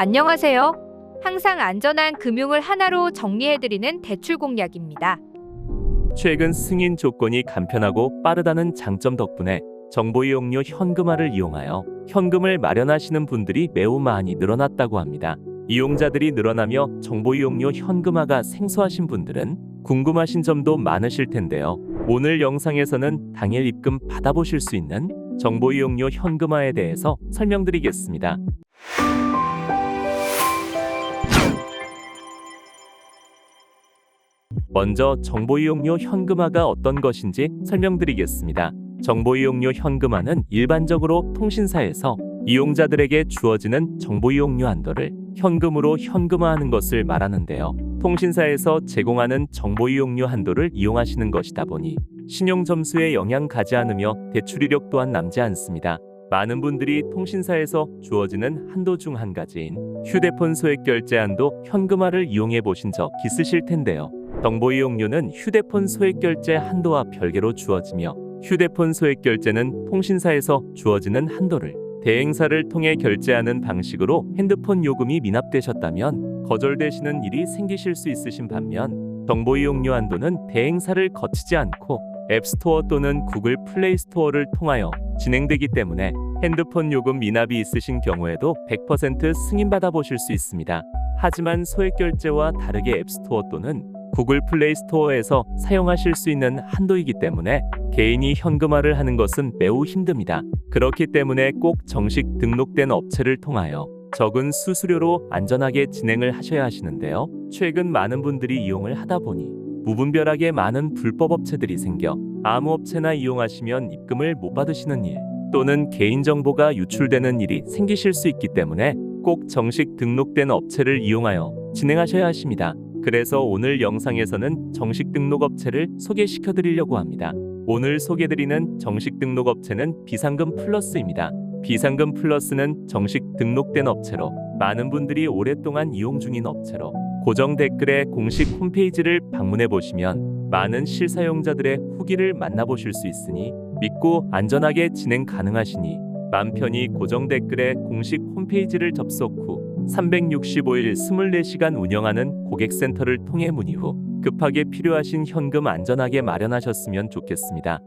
안녕하세요. 항상 안전한 금융을 하나로 정리해드리는 대출 공략입니다. 최근 승인 조건이 간편하고 빠르다는 장점 덕분에 정보 이용료 현금화를 이용하여 현금을 마련하시는 분들이 매우 많이 늘어났다고 합니다. 이용자들이 늘어나며 정보 이용료 현금화가 생소하신 분들은 궁금하신 점도 많으실 텐데요. 오늘 영상에서는 당일 입금 받아보실 수 있는 정보 이용료 현금화에 대해서 설명드리겠습니다. 먼저 정보 이용료 현금화가 어떤 것인지 설명드리겠습니다. 정보 이용료 현금화는 일반적으로 통신사에서 이용자들에게 주어지는 정보 이용료 한도를 현금으로 현금화하는 것을 말하는데요. 통신사에서 제공하는 정보 이용료 한도를 이용하시는 것이다 보니 신용 점수에 영향 가지 않으며 대출 이력 또한 남지 않습니다. 많은 분들이 통신사에서 주어지는 한도 중 한 가지인 휴대폰 소액 결제 한도 현금화를 이용해 보신 적 있으실 텐데요. 정보 이용료는 휴대폰 소액 결제 한도와 별개로 주어지며 휴대폰 소액 결제는 통신사에서 주어지는 한도를 대행사를 통해 결제하는 방식으로 핸드폰 요금이 미납되셨다면 거절되시는 일이 생기실 수 있으신 반면 정보 이용료 한도는 대행사를 거치지 않고 앱스토어 또는 구글 플레이 스토어를 통하여 진행되기 때문에 핸드폰 요금 미납이 있으신 경우에도 100% 승인받아 보실 수 있습니다. 하지만 소액 결제와 다르게 앱스토어 또는 구글 플레이 스토어에서 사용하실 수 있는 한도이기 때문에 개인이 현금화를 하는 것은 매우 힘듭니다. 그렇기 때문에 꼭 정식 등록된 업체를 통하여 적은 수수료로 안전하게 진행을 하셔야 하시는데요. 최근 많은 분들이 이용을 하다 보니 무분별하게 많은 불법 업체들이 생겨 아무 업체나 이용하시면 입금을 못 받으시는 일 또는 개인정보가 유출되는 일이 생기실 수 있기 때문에 꼭 정식 등록된 업체를 이용하여 진행하셔야 하십니다. 그래서 오늘 영상에서는 정식 등록 업체를 소개시켜 드리려고 합니다. 오늘 소개드리는 정식 등록 업체는 비상금 플러스입니다. 비상금 플러스는 정식 등록된 업체로 많은 분들이 오랫동안 이용 중인 업체로 고정 댓글에 공식 홈페이지를 방문해 보시면 많은 실사용자들의 후기를 만나보실 수 있으니 믿고 안전하게 진행 가능하시니 맘 편히 고정 댓글에 공식 홈페이지를 접속 후 365일 24시간 운영하는 고객센터를 통해 문의 후 급하게 필요하신 현금 안전하게 마련하셨으면 좋겠습니다.